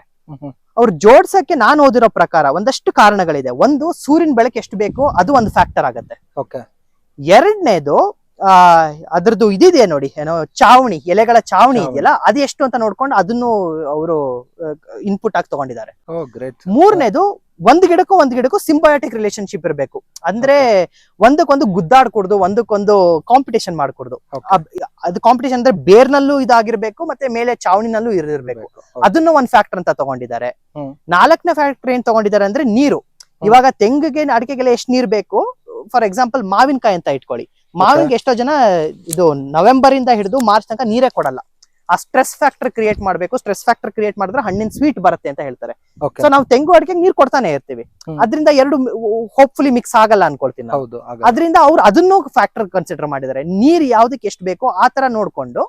ಅವ್ರು ಜೋಡ್ಸಕ್ಕೆ ನಾನು ಓದಿರೋ ಪ್ರಕಾರ ಒಂದಷ್ಟು ಕಾರಣಗಳಿದೆ. ಒಂದು ಸೂರ್ಯನ ಬೆಳಕು ಎಷ್ಟು ಬೇಕು ಅದು ಒಂದು ಫ್ಯಾಕ್ಟರ್ ಆಗತ್ತೆ. ಓಕೆ ಎರಡನೇದು ಆ ಅದ್ರದ್ದು ಇದಿದೆ ನೋಡಿ ಏನೋ ಚಾವಣಿ ಎಲೆಗಳ ಚಾವಣಿ. ಇದೆಯಲ್ಲ ಅದು ಎಷ್ಟು ಅಂತ ನೋಡ್ಕೊಂಡು ಅದನ್ನು ಅವರು ಇನ್ಪುಟ್ ಆಗಿ ತಗೊಂಡಿದ್ದಾರೆ. ಮೂರನೇದು ಒಂದ್ ಗಿಡಕ್ಕೂ ಒಂದ್ ಗಿಡಕ್ಕೂ ಸಿಂಬಯೋಟಿಕ್ ರಿಲೇಶನ್ಶಿಪ್ ಇರಬೇಕು. ಅಂದ್ರೆ ಒಂದಕ್ಕೊಂದು ಗುದ್ದಾಡ್ಕೊಡ್ದು ಒಂದಕ್ಕೊಂದು ಕಾಂಪಿಟೇಷನ್ ಮಾಡ್ಕೊಡ್ದು. ಅದು ಕಾಂಪಿಟೇಷನ್ ಅಂದ್ರೆ ಬೇರ್ನಲ್ಲೂ ಇದಾಗಿರ್ಬೇಕು ಮತ್ತೆ ಮೇಲೆ ಚಾವಣಿನಲ್ಲೂ ಇರಿರ್ಬೇಕು ಅದನ್ನು ಒಂದ್ ಫ್ಯಾಕ್ಟರ್ ಅಂತ ತಗೊಂಡಿದ್ದಾರೆ. ನಾಲ್ಕನೇ ಫ್ಯಾಕ್ಟರ್ ಏನ್ ತಗೊಂಡಿದ್ದಾರೆ ಅಂದ್ರೆ ನೀರು. ಇವಾಗ ತೆಂಗಿಗೆ ಅಡಿಕೆಗೆಲ್ಲ ಎಷ್ಟು ನೀರ್ ಬೇಕು? ಫಾರ್ ಎಕ್ಸಾಂಪಲ್ ಮಾವಿನಕಾಯಿ ಅಂತ ಇಟ್ಕೊಳ್ಳಿ. ಮಾವಿನ್ಗೆ ಎಷ್ಟೋ ಜನ ಇದು ನವೆಂಬರ್ ಇಂದ ಹಿಡಿದು ಮಾರ್ಚ್ ತನಕ ನೀರೇ ಕೊಡಲ್ಲ. ಆ ಸ್ಟ್ರೆಸ್ ಫ್ಯಾಕ್ಟರ್ ಕ್ರಿಯೇಟ್ ಮಾಡಬೇಕು. ಸ್ಟ್ರೆಸ್ ಫ್ಯಾಕ್ಟರ್ ಕ್ರಿಯೇಟ್ ಮಾಡಿದ್ರೆ ಹಣ್ಣಿನ ಸ್ವೀಟ್ ಬರುತ್ತೆ ಅಂತ ಹೇಳ್ತಾರೆ. ಸೊ ನಾವು ತೆಂಗು ಅಡಿಕೆಗೆ ನೀರ್ ಕೊಡ್ತಾನೆ ಇರ್ತೀವಿ. ಅದರಿಂದ ಎರಡು ಹೋಪ್ಫುಲಿ ಮಿಕ್ಸ್ ಆಗಲ್ಲ ಅನ್ಕೊಳ್ತೀನಿ ಅದರಿಂದ ಅವ್ರು ಅದನ್ನು ಫ್ಯಾಕ್ಟರ್ ಕನ್ಸಿಡರ್ ಮಾಡಿದ್ದಾರೆ. ನೀರ್ ಯಾವ್ದಕ್ಕೆ ಎಷ್ಟು ಬೇಕೋ ಆ ತರ ನೋಡ್ಕೊಂಡು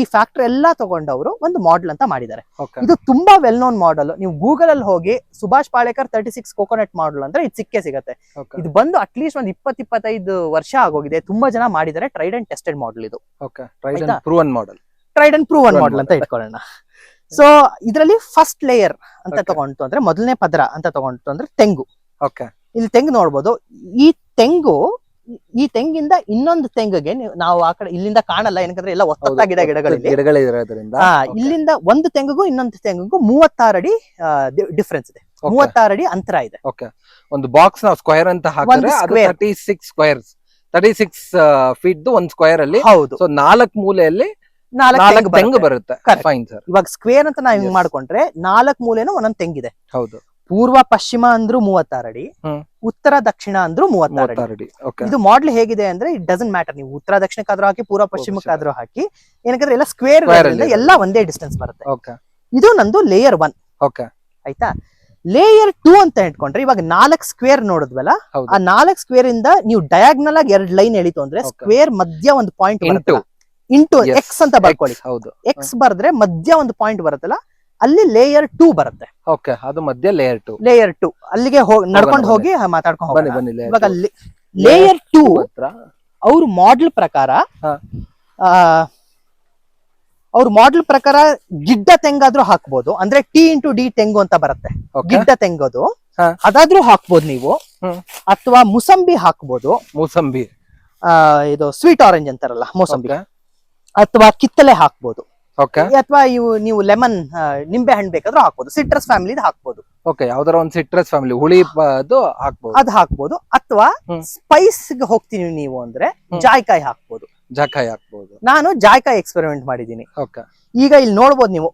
ಈ ಫ್ಯಾಕ್ಟರ್ ಎಲ್ಲಾ ತಗೊಂಡವರು ಒಂದು ಮಾಡೆಲ್ ಅಂತ ಮಾಡಿದ್ದಾರೆ. ಇದು ತುಂಬಾ ವೆಲ್ ನೋನ್ ಮಾಡೆಲ್ ನೀವು ಗೂಗಲ್ ಅಲ್ಲಿ ಹೋಗಿ Subhash Palekar thirty six coconut model ಅಂದ್ರೆ ಇದು ಸಿಕ್ಕೇ ಸಿಗುತ್ತೆ. ಇದು ಬಂದು ಅಟ್ಲೀಸ್ಟ್ ಒಂದ್ ಇಪ್ಪತ್ ಇಪ್ಪತ್ತೈದು ವರ್ಷ ಆಗೋಗಿದೆ. ತುಂಬಾ ಜನ ಮಾಡಿದ್ದಾರೆ. ಟ್ರೈಡ್ ಅಂಡ್ ಟೆಸ್ಟೆಡ್ ಮಾಡೆಲ್ ಇದು. Tried model tried and proven model ಅಂತ. ಇಟ್ಕೊಳ್ಳೋಣ. ಸೊ ಇದರಲ್ಲಿ ಫಸ್ಟ್ ಲೇಯರ್ ಅಂತ. ತಗೊಂಡು ಅಂದ್ರೆ ಮೊದಲನೇ ಪದರ ಅಂತ ತಗೊಂಡು ಅಂದ್ರೆ ತೆಂಗು. ಓಕೆ ಇಲ್ಲಿ ತೆಂಗು ನೋಡ್ಬೋದು. ಈ ತೆಂಗು ಈ ತೆಂಗಿಂದ ಇನ್ನೊಂದು ತೆಂಗಿಗೆ ನೀವು- ಆ ಕಡೆ ಇಲ್ಲಿಂದ ಕಾಣಲ್ಲ ಏನಂದ್ರೆ ಎಲ್ಲ ಗಿಡ ಗಿಡಗಳು ಗಿಡಗಳಿರೋದ್ರಿಂದ ಇಲ್ಲಿಂದ ಒಂದು ತೆಂಗಿಗೂ ಇನ್ನೊಂದು ತೆಂಗಿಗೂ ಮೂವತ್ತಾರು ಅಡಿ ಡಿಫ್ರೆನ್ಸ್ ಇದೆ. ಮೂವತ್ತಾರು ಅಡಿ ಅಂತರ ಇದೆ. ಓಕೆ ಒಂದು ಬಾಕ್ಸ್ ನಾವು ಸ್ಕ್ವೇರ್ ಅಂತ ಹಾಕಿದ್ರೆ. Thirty six squares thirty six feet ಒಂದು ಸ್ಕ್ವೇರ್ ಅಲ್ಲಿ. ಹೌದು. ಸೊ ನಾಲ್ಕು ಮೂಲೆಯಲ್ಲಿ ನಾಲ್ಕು ತೆಂಗು ಬರುತ್ತೆ. ಬರುತ್ತೆ. ಫೈನ್ ಸರ್ ಇವಾಗ ಸ್ಕ್ವೇರ್ ಅಂತ ನಾವ್ ಹಿಂಗ್ ಮಾಡ್ಕೊಂಡ್ರೆ ನಾಲ್ಕು ಮೂಲೆನೂ ಒಂದೊಂದು ತೆಂಗಿದೆ. ಹೌದು. ಪೂರ್ವ ಪಶ್ಚಿಮ ಅಂದ್ರೂ ಮೂವತ್ತಾರು ಅಡಿ ಉತ್ತರ ದಕ್ಷಿಣ ಅಂದ್ರೂ ಮೂವತ್ತಾರು ಅಡಿ. ಇದು ಮಾಡೆಲ್ ಹೇಗಿದೆ ಅಂದ್ರೆ ಇಟ್ ಡಸನ್ ಮ್ಯಾಟರ್ ನೀವು ಉತ್ತರ ದಕ್ಷಿಣಕ್ಕಾದ್ರೂ ಹಾಕಿ ಪೂರ್ವ ಪಶ್ಚಿಮಕ್ಕಾದ್ರೂ ಹಾಕಿ ಏನಕ್ಕಂದ್ರೆ ಎಲ್ಲ ಸ್ಕ್ವೇರ್ ಎಲ್ಲ ಒಂದೇ ಡಿಸ್ಟೆನ್ಸ್ ಬರುತ್ತೆ. ಇದು ನಂದು ಲೇಯರ್ ಒನ್ ಓಕೆ ಆಯ್ತಾ? ಲೇಯರ್ ಟೂ ಅಂತ ಇಟ್ಕೊಂಡ್ರೆ ಇವಾಗ ನಾಲ್ಕು ಸ್ಕ್ವೇರ್ ನೋಡಿದ್ವಲ್ಲ ಆ ನಾಲ್ಕು ಸ್ಕ್ವೇರ್ ಇಂದ ನೀವು ಡಯಾಗ್ನಲ್ ಆಗಿ ಎರಡ್ ಲೈನ್ ಎಳಿತು ಅಂದ್ರೆ ಸ್ಕ್ವೇರ್ ಮಧ್ಯ ಒಂದು ಪಾಯಿಂಟ್. ಇಂಟು ಎಕ್ಸ್ ಅಂತ ಬರ್ಕೊಳ್ಳಿ. ಹೌದು. ಎಕ್ಸ್ ಬರೆದ್ರೆ ಮಧ್ಯ ಒಂದು ಪಾಯಿಂಟ್ ಬರುತ್ತಲ್ಲ ಅಲ್ಲಿ ಲೇಯರ್ ಟೂ ಬರುತ್ತೆ. ಓಕೆ ಅದು ಮಧ್ಯ ಲೇಯರ್ ಟು ಲೇಯರ್ ಟೂ ಅಲ್ಲಿಗೆ ನಡ್ಕೊಂಡು ಹೋಗಿ ಮಾತಾಡ್ಕೊಂಡು ಬನ್ನಿ ಬನ್ನಿ ಇವಾಗ two. ಲೇಯರ್ ಟೂ ಅವ್ರ ಮಾಡೆಲ್ ಪ್ರಕಾರ. ಅವ್ರ ಮಾಡೆಲ್ ಪ್ರಕಾರ ಗಿಡ್ಡ ತೆಂಗಾದ್ರೂ ಹಾಕ್ಬೋದು. ಅಂದ್ರೆ ಟಿ ಇಂಟು ಡಿ ತೆಂಗು ಅಂತ ಬರುತ್ತೆ. ಗಿಡ್ಡ ತೆಂಗೋದು. ಅದಾದ್ರೂ ಹಾಕ್ಬೋದು ನೀವು. ಅಥವಾ ಮುಸಂಬಿ ಹಾಕ್ಬೋದು. ಮೂಸಂಬಿ. ಇದು ಸ್ವೀಟ್ ಆರೆಂಜ್ ಅಂತಾರಲ್ಲ ಮೋಸಂಬಿ. ಅಥವಾ ಕಿತ್ತಲೆ ಹಾಕ್ಬೋದು. ಓಕೆ ಅಥವಾ ಇವು ನೀವು ಲೆಮನ್ ನಿಂಬೆ ಹಣ್ಣು ಬೇಕಾದ್ರೂ ಹಾಕ್ಬೋದು. ಸಿಟ್ರಸ್ ಫ್ಯಾಮಿಲಿ ಹಾಕ್ಬೋದು. ಓಕೆ ಯಾವ್ದಾರ ಒಂದು ಸಿಟ್ರಸ್ ಫ್ಯಾಮಿಲಿ ಹುಳಿ ಅದು ಹಾಕ್ಬೋದು. ಅದ್ ಹಾಕ್ಬೋದು. ಅಥವಾ ಸ್ಪೈಸ್ ಹೋಗ್ತೀನಿ ನೀವು ಅಂದ್ರೆ. ಜಾಯ್ಕಾಯಿ ಹಾಕ್ಬೋದು. ಜಾಯ್ಕಾಯಿ ಹಾಕ್ಬೋದು. ನಾನು ಜಾಯ್ಕಾಯಿ ಎಕ್ಸ್ಪೆರಿಮೆಂಟ್ ಮಾಡಿದ್ದೀನಿ. ಓಕೆ ಈಗ ಇಲ್ಲಿ ನೋಡ್ಬೋದು ನೀವು.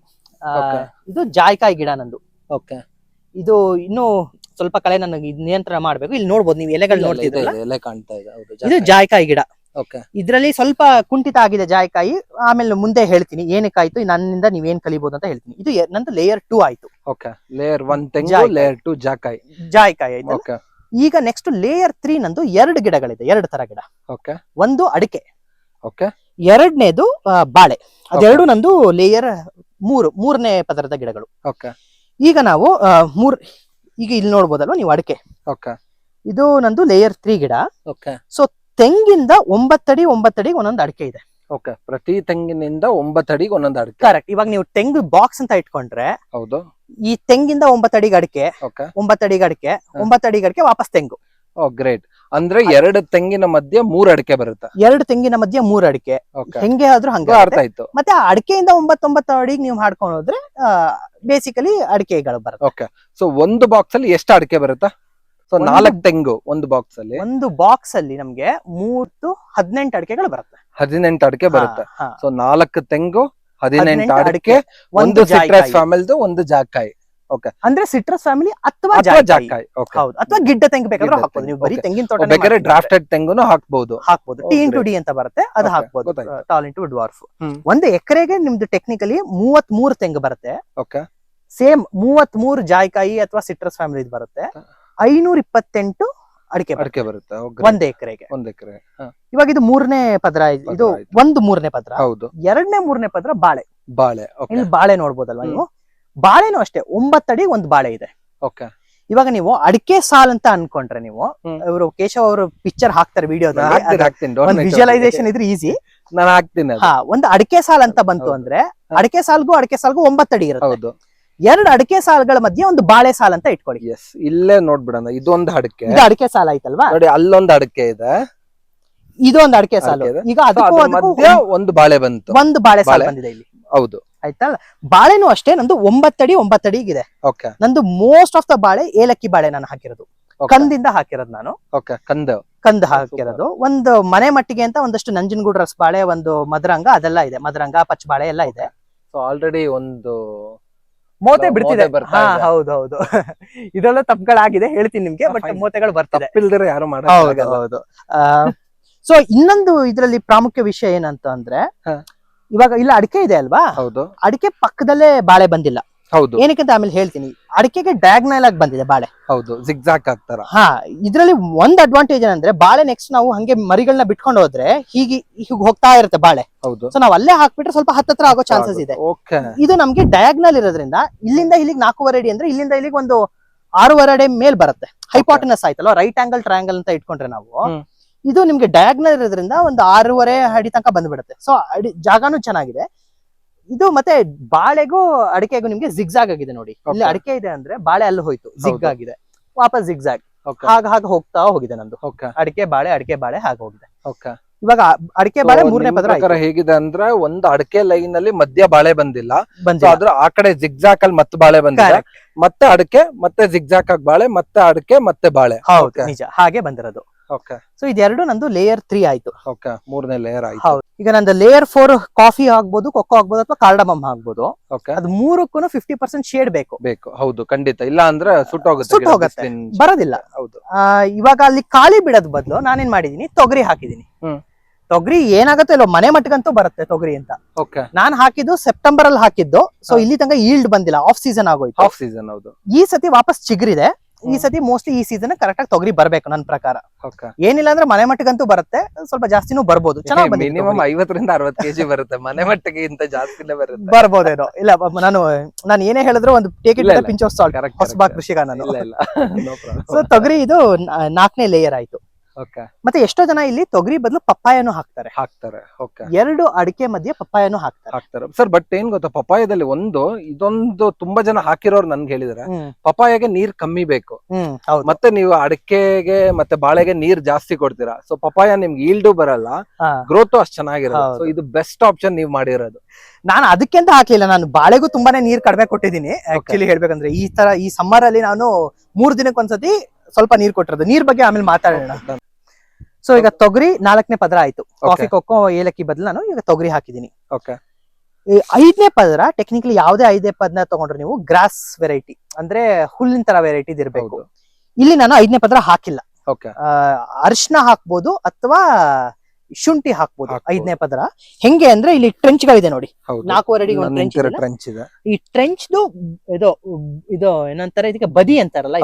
ಇದು ಜಾಯ್ಕಾಯಿ ಗಿಡ ನಂದು. ಓಕೆ ಇದು ಇನ್ನು ಸ್ವಲ್ಪ ಕಳೆ ನನಗೆ ನಿಯಂತ್ರಣ ಮಾಡ್ಬೇಕು. ಇಲ್ಲಿ ನೋಡ್ಬೋದು ನೀವು ಎಲೆಗಳು ನೋಡ್ತಿದ್ರೆ ಎಲೆ ಕಾಣ್ತಾ ಇದೆ. ಇದು ಜಾಯ್ಕಾಯಿ ಗಿಡ. ಇದ್ರಲ್ಲಿ ಸ್ವಲ್ಪ ಕುಂಠಿತ ಆಗಿದೆ ಜಾಯಕಾಯಿ ಆಮೇಲೆ ಮುಂದೆ ಹೇಳ್ತೀನಿ ಏನಕ್ಕಾಯ್ತು ನನ್ನಿಂದ ನೀವೇನ್ ಕಲಿಬಹುದು ಅಂತ ಹೇಳ್ತೀನಿ. ಇದು ನಂದು ಲೇಯರ್ ಟೂ ಆಯ್ತು. ಓಕೆ ಲೇಯರ್ ಒನ್ ತೆಂಗು ಲೇಯರ್ ಟು ಜಾಕಾಯಿ ಜಾಯ್ಕಾಯಿ. ಆಯ್ತು ಓಕೆ ಈಗ ನೆಕ್ಸ್ಟ್ ಲೇಯರ್ ತ್ರೀ ನಂದು ಎರಡು ಗಿಡಗಳಿದೆ ಎರಡು ತರ ಗಿಡ. ಓಕೆ ಒಂದು ಅಡಿಕೆ. ಓಕೆ ಎರಡನೇದು ಬಾಳೆ. ಅದೆರಡು ನಂದು ಲೇಯರ್ ಮೂರು ಮೂರನೇ ಪದರದ ಗಿಡಗಳು. ಓಕೆ ಈಗ ನಾವು ಮೂರ್ ಈಗ ಇಲ್ಲಿ ನೋಡ್ಬೋದಲ್ವಾ ನೀವು ಅಡಿಕೆ? ಓಕೆ ಇದು ನಂದು ಲೇಯರ್ ತ್ರೀ ಗಿಡ. ಓಕೆ ತೆಂಗಿಂದ ಒಂಬತ್ತಡಿ ಒಂಬತ್ತಡಿ ಒಂದೊಂದು ಅಡಿಕೆ ಇದೆ. ಓಕೆ ಪ್ರತಿ ತೆಂಗಿನಿಂದ ಒಂಬತ್ತಡಿ ಅಡಿಗೆ ಒಂದೊಂದು ಅಡಿಕೆ. ಕರೆಕ್ಟ್ ಇವಾಗ ನೀವು ತೆಂಗು ಬಾಕ್ಸ್ ಅಂತ ಇಟ್ಕೊಂಡ್ರೆ ಹೌದು. ಈ ತೆಂಗಿಂದ ಒಂಬತ್ತಡಿಗೆ ಅಡಿಕೆ ಓಕೆ ಒಂಬತ್ತಡಿಗೆ ಅಡಿಕೆ ಒಂಬತ್ತಡಿಗೆ ಅಡಿಕೆ ವಾಪಸ್ ತೆಂಗು. ಓ ಗ್ರೇಟ್ ಅಂದ್ರೆ ಎರಡು ತೆಂಗಿನ ಮಧ್ಯ ಮೂರ್ ಅಡಿಕೆ ಬರುತ್ತೆ. ಎರಡು ತೆಂಗಿನ ಮಧ್ಯ ಮೂರ್ ಅಡಿಕೆ. ಓಕೆ ಹೆಂಗೆ ಆದ್ರೂ ಹಂಗೆ ಅರ್ಥ ಆಗುತ್ತೆ. ಆಯ್ತು. ಮತ್ತೆ ಆ ಅಡಿಕೆಯಿಂದ ಒಂಬತ್ತೊಂಬತ್ತು ಅಡಿಗೆ ನೀವು ಹಾಡ್ಕೊಂಡು ಹೋದ್ರೆ ಬೇಸಿಕಲಿ ಅಡಿಕೆಗಳು ಬರುತ್ತೆ. ಓಕೆ ಸೊ ಒಂದು ಬಾಕ್ಸ್ ಅಲ್ಲಿ ಎಷ್ಟು ಅಡಿಕೆ ಬರುತ್ತಾ? ಸೊ ನಾಲ್ಕು ತೆಂಗು ಒಂದು ಬಾಕ್ಸ್ ಅಲ್ಲಿ. ಒಂದು ಬಾಕ್ಸ್ ಅಲ್ಲಿ ನಮ್ಗೆ ಮೂರ್ತು ಹದಿನೆಂಟು ಅಡಿಕೆಗಳು ಬರುತ್ತೆ. ಹದಿನೆಂಟು ಅಡಿಕೆ ಬರುತ್ತೆ. ಸೊ ನಾಲ್ಕು ತೆಂಗು ಹದಿನೆಂಟು ಅಡಿಕೆ ಒಂದು ಸಿಟ್ರಸ್ ಫ್ಯಾಮಿಲಿ ಫ್ಯಾಮಿಲ್ದು ಒಂದು ಜಾಕಾಯಿ ಅಂದ್ರೆ ಸಿಟ್ರಸ್ ಫ್ಯಾಮಿಲಿ ಅಥವಾ ಜಾಕಾಯಿ ಹೌದು. ಅಥವಾ ಗಿಡ್ಡ ತೆಂಗು ಬೇಕಾದ್ರೆ ಹಾಕ್ಬೋದು. ನೀವು ಬರೀ ತೆಂಗಿನ ತೋಟ ಬೇಕಾದ್ರೆ ಡ್ರಾಫ್ಟೆಡ್ ತೆಂಗುನು ಹಾಕ್ಬಹುದು ಹಾಕ್ಬೋದು. Oh, ಟಿ ಇಂಟು ಡಿ ಅಂತ ಬರುತ್ತೆ. ಅದು ಹಾಕ್ಬಹುದು ಹಾಕ್ಬೋದು. Tall into dwarf. ಒಂದು ಎಕರೆಗೆ ನಿಮ್ದು ಟೆಕ್ನಿಕಲಿ ಮೂವತ್ ಮೂರು ತೆಂಗು ಬರುತ್ತೆ. ಓಕೆ ಸೇಮ್ ಮೂವತ್ ಮೂರು ಜಾಯ್ಕಾಯಿ ಅಥವಾ ಸಿಟ್ರಸ್ ಫ್ಯಾಮಿಲಿ ಬರುತ್ತೆ. ಐನೂರ ಇಪ್ಪತ್ತೆಂಟು ಅಡಿಕೆ ಅಡಿಕೆ ಬರುತ್ತೆ ಒಂದ್ ಎಕರೆಗೆ. ಒಂದ್ ಎಕರೆ ಇವಾಗ ಇದು ಮೂರನೇ ಪದ್ರ ಇದು ಒಂದು ಮೂರನೇ ಪದ್ರ. ಹೌದು. ಎರಡನೇ ಮೂರನೇ ಪದ್ರ ಬಾಳೆ. ಬಾಳೆ ಇಲ್ಲಿ ಬಾಳೆ ನೋಡ್ಬೋದಲ್ವಾ. ನೀವು? ಬಾಳೆನೂ ಅಷ್ಟೇ ಒಂಬತ್ತಡಿ ಒಂದು ಬಾಳೆ ಇದೆ. ಓಕೆ. ಇವಾಗ ನೀವು ಅಡಿಕೆ ಸಾಲ್ ಅಂತ ಅನ್ಕೊಂಡ್ರೆ ನೀವು. ಇವರು ಕೇಶವ್ ಅವರು ಪಿಕ್ಚರ್ ಹಾಕ್ತಾರೆ ವಿಡಿಯೋ ವಿಡಿಯೋದಲ್ಲಿ ವಿಜುವಲೈಸೇಷನ್ ಇದ್ರೆ ಈಸಿ ನಾನು ಹಾಕ್ತೀನಿ ಒಂದು ಅಡಿಕೆ ಸಾಲ್ ಅಂತ ಬಂತು ಅಂದ್ರೆ ಅಡಿಕೆ ಸಾಲ್ಗೂ ಅಡಿಕೆ ಸಾಲ್ಗೂ ಒಂಬತ್ತಡಿ ಇರುತ್ತೆ. ಹೌದು. ಎರಡು ಅಡಿಕೆ ಸಾಲುಗಳ ಮಧ್ಯೆ ಒಂದು ಬಾಳೆ ಸಾಲ ಅಂತ ಇಟ್ಕೊಳ್ಳಿ. ಎಸ್ ಇಲ್ಲೇ ನೋಡ್ಬಿಡೋಣ. ಇದೊಂದು ಅಡಿಕೆ. ಇದು ಅಡಿಕೆ ಸಾಲ ಆಯ್ತಲ್ವಾ? ನೋಡಿ ಅಲ್ಲೊಂದು ಅಡಿಕೆ ಇದೆ. ಇದು ಒಂದು ಅಡಿಕೆ ಸಾಲು. ಅಡಿಕೆ ಇದೆ. ಈಗ ಅದಕ್ಕೂ ಅದ್ರ ಅದಕ್ಕೂ ಮಧ್ಯ ಒಂದು ಬಾಳೆ ಬಂತು. ಒಂದು ಬಾಳೆ ಸಾಲ ಬಾಳೆ. ಬಂದಿದೆ ಇಲ್ಲಿ. ಹೌದು. ಆಯ್ತಲ್ಲ ಬಾಳೆನೂ ಅಷ್ಟೇ ನಂದು ಒಂಬತ್ತಡಿ ಒಂಬತ್ತಡಿಗಿದೆ ಓಕೆ ನಂದು ಮೋಸ್ಟ್ ಆಫ್ ದ ಬಾಳೆ ಏಲಕ್ಕಿ ಬಾಳೆ ನಾನು ಹಾಕಿರೋದು. ಕಂದಿಂದ ಹಾಕಿರೋದು ನಾನು. ಓಕೆ ಕಂದ. ಕಂದ್ ಹಾಕಿರೋದು. ಒಂದು ಮನೆ ಮಟ್ಟಿಗೆ ಅಂತ ಒಂದಷ್ಟು ನಂಜನಗೂಡು ರಸ್ ಬಾಳೆ ಒಂದು ಮದರಂಗ ಅದೆಲ್ಲ ಇದೆ. ಮದರಂಗ ಪಚ್ಚ ಬಾಳೆ ಎಲ್ಲ ಇದೆ. ಸೊ ಆಲ್ರೆಡಿ ಒಂದು ಮೋತೆ ಬಿಡ್ತಿದೆ. ಹಾ. ಹೌದು ಹೌದು. *laughs* ಇದೆಲ್ಲ ತಪ್ಪುಗಳಾಗಿದೆ ಹೇಳ್ತೀನಿ ನಿಮ್ಗೆ ಬಟ್. ಮೋತೆಗಳು ಬರ್ತಿದೆ. ಯಾರು ಹೌದು ಮಾಡಲ್ಲ ಹೌದು. ಸೊ *laughs* ಇನ್ನೊಂದು ಇದರಲ್ಲಿ ಪ್ರಾಮುಖ್ಯ ವಿಷಯ ಏನಂತ ಅಂದ್ರೆ. ಇವಾಗ ಇಲ್ಲ ಅಡಿಕೆ ಇದೆ ಅಲ್ವಾ? ಹೌದು. ಅಡಿಕೆ ಪಕ್ಕದಲ್ಲೇ ಬಾಳೆ ಬಂದಿಲ್ಲ. ಹೌದು. ಏನಕ್ಕೆ ಅಂತ ಆಮೇಲೆ ಹೇಳ್ತೀನಿ ಅಡಿಕೆಗೆ ಡಯಾಗ್ನಲ್ ಆಗಿ ಬಂದಿದೆ ಬಾಳೆ. ಹೌದು ಜಿಗ್ಜಾಕ್ ಆಗ್ತಾರ. ಹಾ ಇದ್ರಲ್ಲಿ ಒಂದ್ ಅಡ್ವಾಂಟೇಜ್ ಏನಂದ್ರೆ ಬಾಳೆ ನೆಕ್ಸ್ಟ್ ನಾವು ಹಂಗೆ ಮರಿಗಳನ್ನ ಬಿಟ್ಕೊಂಡು ಹೋದ್ರೆ ಹೀಗೆ ಹೀಗೆ ಹೋಗ್ತಾ ಇರುತ್ತೆ ಬಾಳೆ. ಹೌದು. ಸೊ ನಾವ್ ಅಲ್ಲೇ ಹಾಕ್ಬಿಟ್ರೆ ಸ್ವಲ್ಪ ಹತ್ತತ್ರ ಆಗೋ ಚಾನ್ಸಸ್ ಇದೆ. ಓಕೆ ಇದು ನಮ್ಗೆ ಡಯಾಗ್ನಲ್ ಇರೋದ್ರಿಂದ ಇಲ್ಲಿಂದ ಇಲ್ಲಿಗೆ ನಾಲ್ಕೂವರೆ ಅಡಿ ಅಂದ್ರೆ ಇಲ್ಲಿಂದ ಇಲ್ಲಿಗೆ ಒಂದು ಆರೂವರೆ ಅಡಿ ಮೇಲ್ ಬರುತ್ತೆ. ಹೈಪಾಟನಸ್ ಆಯ್ತಲ್ಲ ರೈಟ್ ಆಂಗಲ್ ಟ್ರಯಾಂಗಲ್ ಅಂತ ಇಟ್ಕೊಂಡ್ರೆ ನಾವು. ಇದು ನಿಮ್ಗೆ ಡಯಾಗ್ನಲ್ ಇರೋದ್ರಿಂದ ಒಂದು ಆರೂವರೆ ಅಡಿ ತನಕ ಬಂದ್ಬಿಡುತ್ತೆ. ಸೊ ಅಡಿ ಜಾಗನೂ ಚೆನ್ನಾಗಿದೆ. ಇದು ಮತ್ತೆ ಬಾಳೆಗೂ ಅಡಿಕೆಗೂ ನಿಮ್ಗೆ ಜಿಗ್ಜಾಗ್ ಆಗಿದೆ ನೋಡಿ. ಇಲ್ಲಿ. ಅಡಿಕೆ ಇದೆ ಅಂದ್ರೆ ಬಾಳೆ ಅಲ್ಲಿ ಹೋಯ್ತು ಜಿಗ್ ಆಗಿದೆ. ವಾಪಸ್ ಜಿಗ್ಜಾಗ್ ಹಾಗ ಹಾಗ ಹಾಗೆ ಹೋಗ್ತಾ ಹೋಗಿದೆ ನಂದು. ಅಡಿಕೆ ಬಾಳೆ ಅಡಿಕೆ ಬಾಳೆ ಹಾಗೆ ಹೋಗಿದೆ. ಓಕೆ ಇವಾಗ ಅಡಿಕೆ ಬಾಳೆ ಮೂರನೇ ಪದರ ಹೇಗಿದೆ ಅಂದ್ರೆ ಒಂದು ಅಡಿಕೆ ಲೈನ್ ಅಲ್ಲಿ ಮಧ್ಯ ಬಾಳೆ ಬಂದಿಲ್ಲ. ಆದ್ರೂ ಅದ್ರ ಆ ಕಡೆ ಜಿಗ್ಜಾಕ್ ಅಲ್ಲಿ ಮತ್ತೆ ಬಾಳೆ ಬಂದಿದೆ. ಮತ್ತೆ ಅಡಿಕೆ ಮತ್ತೆ ಜಿಗ್ಜಾಕ್ ಆಗಿ ಬಾಳೆ ಮತ್ತೆ ಅಡಿಕೆ ಮತ್ತೆ ಬಾಳೆ. ಹೌದು ನಿಜ. ಹಾಗೆ ಬಂದಿರೋದು. ಓಕೆ ಸೊ ಇದೆರಡು ನಂದು ಲೇಯರ್ ತ್ರೀ ಆಯ್ತು. ಓಕೆ ಮೂರನೇ ಲೇಯರ್ ಆಯ್ತು. ಹೌದು. ಈಗ ನಂದು ಲೇಯರ್ ಫೋರ್ ಕಾಫಿ ಆಗ್ಬೋದು ಕೊಕ್ಕೋ ಆಗ್ಬೋದು ಅಥವಾ ಕಾರ್ಡಮಮ್ ಆಗ್ಬೋದು. ಓಕೆ ಅದು ಮೂರಕ್ಕೂ ಫಿಫ್ಟಿ ಪರ್ಸೆಂಟ್ ಶೇಡ್ ಬೇಕು. ಬೇಕು ಹೌದು ಖಂಡಿತ. ಇಲ್ಲ ಅಂದ್ರೆ ಸುಟ್ಟೋಗುತ್ತೆ ಸುಟ್ಟು ಹೋಗುತ್ತೆ. ಬರೋದಿಲ್ಲ. ಹೌದು. ಆ, ಇವಾಗ ಅಲ್ಲಿ ಖಾಲಿ ಬಿಡೋದ್ ಬದಲು ನಾನೇನ್ ಮಾಡಿದೀನಿ? ತೊಗರಿ ಹಾಕಿದೀನಿ. ತೊಗರಿ ಏನಾಗುತ್ತೆ ಇಲ್ಲೋ ಮನೆ ಮಟ್ಟಗಂತೂ ಬರುತ್ತೆ ತೊಗರಿ ಅಂತ. ಓಕೆ ನಾನ್ ಹಾಕಿದ್ದು ಸೆಪ್ಟೆಂಬರ್ ಅಲ್ಲಿ ಹಾಕಿದ್ದು ಸೊ ಇಲ್ಲಿ ತನಕ ಈಲ್ಡ್ ಬಂದಿಲ್ಲ. ಆಫ್ ಸೀಸನ್ ಆಗೋಯ್ತು. ಆಫ್ ಸೀಸನ್ ಹೌದು. ಈ ಸತಿ ವಾಪಸ್ ಚಿಗುರಿದೆ. ಈ. ಸತಿ ಮೋಸ್ಟ್ಲಿ ಈ ಸೀಸನ್ ಕರೆಕ್ಟ್ ಆಗಿ ತೊಗರಿ ಬರ್ಬೇಕು ನನ್ನ ಪ್ರಕಾರ. ಏನಿಲ್ಲ ಅಂದ್ರೆ ಮನೆ ಮಟ್ಟಿಗಂತೂ ಬರುತ್ತೆ ಸ್ವಲ್ಪ ಜಾಸ್ತಿನೂ ಬರ್ಬೋದು. ಚೆನ್ನಾಗಿ ಮಿನಿಮಮ್ ಐವತ್ತರಿಂದ ಕೆಜಿ ಬರುತ್ತೆ ಮನೆ ಮಟ್ಟಿಗೆ ಇಂತ ಜಾಸ್ತಿನೇ ಬರುತ್ತೆ. ಬರ್ಬೋದೇನೋ. ಇಲ್ಲ ನಾನು ನಾನು ಏನೇ ಹೇಳಿದ್ರು ಒಂದು take it. Pinch of salt ಹೊಸಬಾ. ಕೃಷಿಕ ನಾನು. ಸೊ *laughs* ತೊಗರಿ ಇದು ನಾಲ್ಕನೇ ಲೇಯರ್ ಆಯ್ತು. ಓಕೆ ಮತ್ತೆ ಎಷ್ಟೋ ಜನ ಇಲ್ಲಿ ತೊಗರಿ ಬದಲು ಪಪ್ಪಾಯನು ಹಾಕ್ತಾರೆ. ಹಾಕ್ತಾರೆ. ಓಕೆ ಎರಡು ಅಡಿಕೆ ಮಧ್ಯೆ ಪಪ್ಪಾಯನು ಹಾಕ್ತಾರೆ. ಹಾಕ್ತಾರೆ. ಸರ್ ಬಟ್ ಏನ್ ಗೊತ್ತಾ? ಪಪ್ಪಾಯದಲ್ಲಿ ಒಂದು ಇದೊಂದು ತುಂಬಾ ಜನ ಹಾಕಿರೋರು ನನ್ಗೆ ಹೇಳಿದಾರೆ. ಪಪ್ಪಾಯಗೆ ಪಪಾಯಗೆ ನೀರ್ ಕಮ್ಮಿ ಬೇಕು. ಮತ್ತೆ ನೀವು ಅಡಿಕೆಗೆ ಮತ್ತೆ ಬಾಳೆಗೆ ನೀರ್ ಜಾಸ್ತಿ ಕೊಡ್ತೀರಾ. ಸೊ ಪಪ್ಪಾಯ ನಿಮ್ಗೆ ಈಲ್ಡು ಬರಲ್ಲ. ಗ್ರೋತ್ ಅಷ್ಟು ಚೆನ್ನಾಗಿರಲ್ಲ. ಸೊ ಇದು ಬೆಸ್ಟ್ ಆಪ್ಷನ್ ನೀವು ಮಾಡಿರೋದು. ನಾನು ಅದಕ್ಕೆ ಅಂತ ಹಾಕ್ಲಿಲ್ಲ. ನಾನು ಬಾಳೆಗೂ ತುಂಬಾನೇ ನೀರ್ ಕಡಿಮೆ ಕೊಟ್ಟಿದ್ದೀನಿ. ಆಕ್ಚುಲಿ ಹೇಳ್ಬೇಕಂದ್ರೆ ಈ ತರ ಈ ಸಮ್ಮರ್ ಅಲ್ಲಿ ನಾನು ಮೂರ್ ದಿನಕ್ಕೊಂದ್ಸತಿ ಸ್ವಲ್ಪ ನೀರ್ ಕೊಟ್ಟಿರೋದು. ನೀರ್ ಬಗ್ಗೆ ಆಮೇಲೆ ಮಾತಾಡೋಣ. ಸೊ ಈಗ ತೊಗರಿ ನಾಲ್ಕನೇ ಪದರ ಆಯ್ತು. ಕಾಫಿ ಕೊಕ್ಕೋ ಏಲಕ್ಕಿ ಬದಲು ನಾನು ಈಗ ತೊಗರಿ ಹಾಕಿದೀನಿ ಓಕೆ. ಈ ಐದನೇ ಪದರ ಟೆಕ್ನಿಕಲಿ ಯಾವ್ದೇ ಐದನೇ ಪದನ ತಗೊಂಡ್ರೆ ನೀವು ಗ್ರಾಸ್ ವೆರೈಟಿ ಅಂದ್ರೆ ಹುಲ್ಲಿನ ತರ ವೆರೈಟಿ ಇರ್ಬೇಕು. ಇಲ್ಲಿ ನಾನು ಐದನೇ ಪದರ ಹಾಕಿಲ್ಲ. ಅರಿಶಿನ ಹಾಕ್ಬೋದು ಅಥವಾ ಶುಂಠಿ ಹಾಕ್ಬೋದು. ಐದನೇ ಪದರ. ಹೆಂಗೆ ಅಂದ್ರೆ ಇಲ್ಲಿ ಟ್ರೆಂಚ್ ಗಳಿದೆ ನೋಡಿ ನಾಲ್ಕೂವರೆ ಅಡಿಗೆ ಒಂದು ಟ್ರೆಂಚ್ ಇದೆ. ಈ ಟ್ರೆಂಚ್ ಇದು ಇದು ಏನಂತಾರೆ ಇದಕ್ಕೆ ಬದಿ ಅಂತಾರಲ್ಲ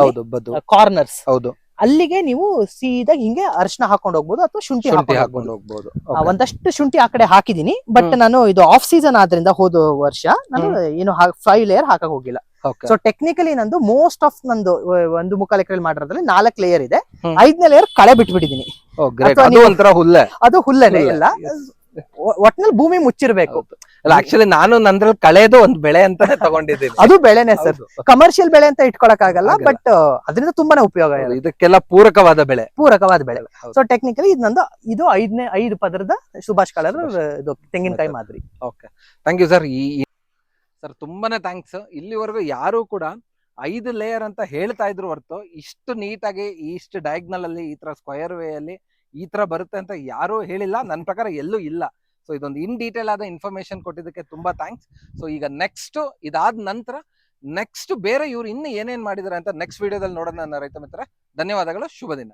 ಕಾರ್ನರ್ಸ್ ಹೌದು. ಅಲ್ಲಿಗೆ ನೀವು ಸೀದಾಗ ಹಿಂಗೆ ಅರ್ಶನ ಹಾಕೊಂಡು ಹೋಗ್ಬೋದು ಅಥವಾ ಶುಂಠಿ ಶುಂಠಿ ಹಾಕೊಂಡು ಹಾಕೊಂಡು ಹೋಗ್ಬೋದು. ಒಂದಷ್ಟು ಶುಂಠಿ ಆ ಕಡೆ ಹಾಕಿದೀನಿ ಬಟ್ ಹ್ಮ್. ನಾನು ಇದು ಆಫ್ ಸೀಸನ್ ಆದ್ರಿಂದ ಹೋದ ವರ್ಷ ನಾನು ಏನು ಫೈವ್ ಲೇಯರ್ ಹಾಕಕ್ ಹೋಗಿಲ್ಲ. ಸೊ ಟೆಕ್ನಿಕಲಿ ನಂದು ಮೋಸ್ಟ್ ಆಫ್ ನಂದು ಅಹ್, ಒಂದು ಮುಖ ಲೆಕ್ಕದಲ್ಲಿ ಮಾಡಿರೋದ್ರಲ್ಲಿ ನಾಲ್ಕು ಲೇಯರ್ ಇದೆ. ಹ್ಮ್. ಐದನೇ ಲೇಯರ್ ಕಳೆ ಬಿಟ್ಬಿಟ್ಟಿದೀನಿ ಅಥವಾ ಅದು ನೀವು- ಒಂಥರ ಹುಲ್ಲೆ. ಅದು ಹುಲ್ಲೇನೆ ಹುಲ್ಲೆ. ಎಲ್ಲ. ಒಟ್ನಲ್ಲಿ ಭೂಮಿ ಮುಚ್ಚಿರ್ಬೇಕು. ಅಲ್ಲ ಆಕ್ಚುಲಿ ನಾನು ನಂದ್ರಲ್ಲಿ ಕಳೆದು ಒಂದ್ ಬೆಳೆ ಅಂತ ತಗೊಂಡಿದ್ದೀನಿ. ಅದು ಬೆಳೆನೆ ಸರ್. ಕಮರ್ಷಿಯಲ್ ಬೆಳೆ ಅಂತ ಇಟ್ಕೊಳಕ್ ಆಗಲ್ಲ. ಬಟ್ ಅದರಿಂದ ತುಂಬಾನೇ ಉಪಯೋಗ ಇದೆ ಇದಕ್ಕೆಲ್ಲ ಪೂರಕವಾದ ಬೆಳೆ. ಪೂರಕವಾದ ಬೆಳೆ. ಸೊ ಟೆಕ್ನಿಕಲಿ ಇದು ನಂದು ಇದು ಐದನೇ ಐದು ಪದರದ ಸುಭಾಷ್ ಕಲರ್. ಇದು ತೆಂಗಿನಕಾಯಿ ಮಾದರಿ. ಓಕೆ. ಥ್ಯಾಂಕ್ ಯು ಸರ್ ಈ ಸರ್ ತುಂಬಾನೇ ಥ್ಯಾಂಕ್ಸ್ ಇಲ್ಲಿವರೆಗೂ ಯಾರು ಕೂಡ ಐದು ಲೇಯರ್ ಅಂತ ಹೇಳ್ತಾ ಇದ್ರು ಹೊರತು ಇಷ್ಟು ನೀಟಾಗಿ ಇಷ್ಟು ಡಯಾಗ್ನಲ್ ಅಲ್ಲಿ ಈ ತರ ಸ್ಕ್ವಯರ್ ವೇ ಅಲ್ಲಿ ಈ ತರ ಬರುತ್ತೆ ಅಂತ ಯಾರೂ ಹೇಳಿಲ್ಲ. ನನ್ನ ಪ್ರಕಾರ ಎಲ್ಲೂ ಇಲ್ಲ. ಸೊ ಇದೊಂದು ಇನ್ ಡೀಟೇಲ್ ಆದ ಇನ್ಫಾರ್ಮೇಶನ್ ಕೊಟ್ಟಿದ್ದಕ್ಕೆ ತುಂಬಾ ಥ್ಯಾಂಕ್ಸ್ ಸೊ ಈಗ ನೆಕ್ಸ್ಟ್ ಇದಾದ ನಂತರ ನೆಕ್ಸ್ಟ್ ಬೇರೆ ಇವ್ರು ಇನ್ನು ಏನೇನ್ ಮಾಡಿದಾರೆ ಅಂತ ನೆಕ್ಸ್ಟ್ ವಿಡಿಯೋದಲ್ಲಿ ನೋಡೋಣ ನನ್ನ ರೈತ ಮಿತ್ರ ಧನ್ಯವಾದಗಳು. ಶುಭ ದಿನ.